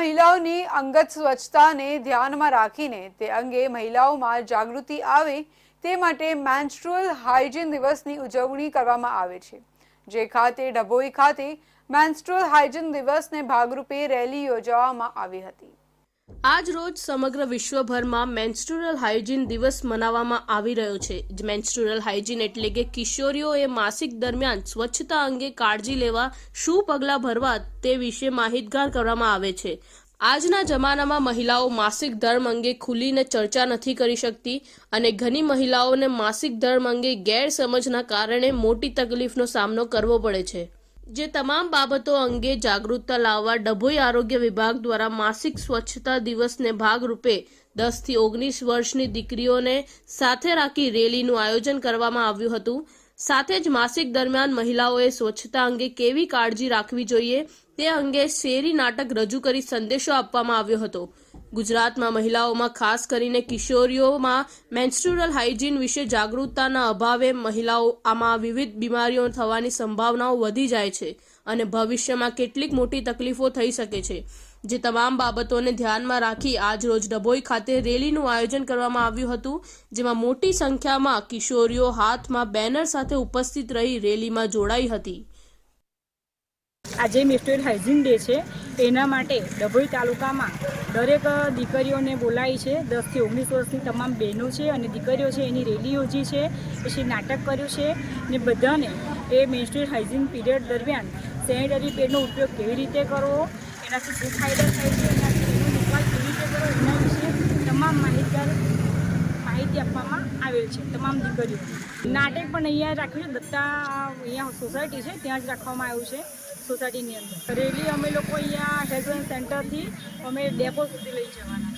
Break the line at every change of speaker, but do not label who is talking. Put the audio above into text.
મહિલાઓની અંગત સ્વચ્છતાને ધ્યાનમાં રાખીને તે અંગે મહિલાઓમાં જાગૃતિ આવે તે માટે મેન્સ્ટ્રુઅલ હાઇજીન દિવસની ઉજવણી કરવામાં આવે છે. જે ખાતે ડભોઈ ખાતે મેન્સ્ટ્રુઅલ હાઇજીન દિવસને ભાગરૂપે રેલી યોજવામાં આવી હતી.
આજ રોજ સમગ્ર વિશ્વભરમાં મેન્સ્ટ્રુરલ હાઇજીન દિવસ મનાવવામાં આવી રહ્યો છે. મેન્સ્ટ્રુરલ હાઇજીન એટલે કે કિશોરીઓએ માસિક દરમિયાન સ્વચ્છતા અંગે કાળજી લેવા, શું પગલાં ભરવા તે વિશે માહિતગાર કરવામાં આવે છે. આજના જમાનામાં મહિલાઓ માસિક ધર્મ અંગે ખુલીને ચર્ચા નથી કરી શકતી અને ઘણી મહિલાઓને માસિક ધર્મ અંગે ગેરસમજના કારણે મોટી તકલીફનો સામનો કરવો પડે છે. જે તમામ બાબતો અંગે જાગૃતતા લાવવા ડભોઈ આરોગ્ય વિભાગ દ્વારા માસિક સ્વચ્છતા દિવસને ભાગરૂપે દસથી ઓગણીસ વર્ષની દીકરીઓને સાથે રાખી રેલીનું આયોજન કરવામાં આવ્યું હતું. સાથે જ માસિક દરમિયાન મહિલાઓએ સ્વચ્છતા અંગે કેવી કાળજી રાખવી જોઈએ તે અંગે શેરી નાટક રજૂ કરી સંદેશો આપવામાં આવ્યો હતો. ગુજરાતમાં મહિલાઓમાં ખાસ કરીને કિશોરીઓમાં મેન્સ્ટ્રુરલ હાઇજીન વિશે જાગૃતતાના અભાવે મહિલાઓ આમાં વિવિધ બીમારીઓ થવાની સંભાવનાઓ વધી જાય છે અને ભવિષ્યમાં કેટલીક મોટી તકલીફો થઈ શકે છે. જે તમામ બાબતોને ધ્યાનમાં રાખી આજ રોજ ડભોઈ ખાતે રેલીનું આયોજન કરવામાં આવ્યું હતું, જેમાં મોટી સંખ્યામાં કિશોરીઓ હાથમાં બેનર સાથે ઉપસ્થિત રહી રેલીમાં જોડાઈ હતી.
આજે મેસ્ટોઇડ હાઇજીન ડે છે. એના માટે ડભોઈ તાલુકામાં દરેક દીકરીઓને બોલાવી છે. દસથી ઓગણીસ વર્ષની તમામ બહેનો છે અને દીકરીઓ છે, એની રેલી યોજી છે, પછી નાટક કર્યું છે ને બધાને એ મેન્સ્ટોઇડ હાઇજીન પીરિયડ દરમિયાન સેનિટરી પેડનો ઉપયોગ કેવી રીતે કરવો, એનાથી શું ફાયદા થાય છે, એનાથી એનો નિકાલ કેવી રીતે કરવો, એના વિશે તમામ માહિતગાર માહિતી આપવામાં આવેલ છે તમામ દીકરીઓ નાટક પણ અહીંયા રાખ્યું છે, દત્તા અહીંયા સોસાયટી છે, ત્યાં જ રાખવામાં આવ્યું છે. સોસાયટીની અંદર. રેલી અમે લોકો અહીંયા હેલ્થ સેન્ટરથી અમે ડેપો સુધી લઈ જવાના.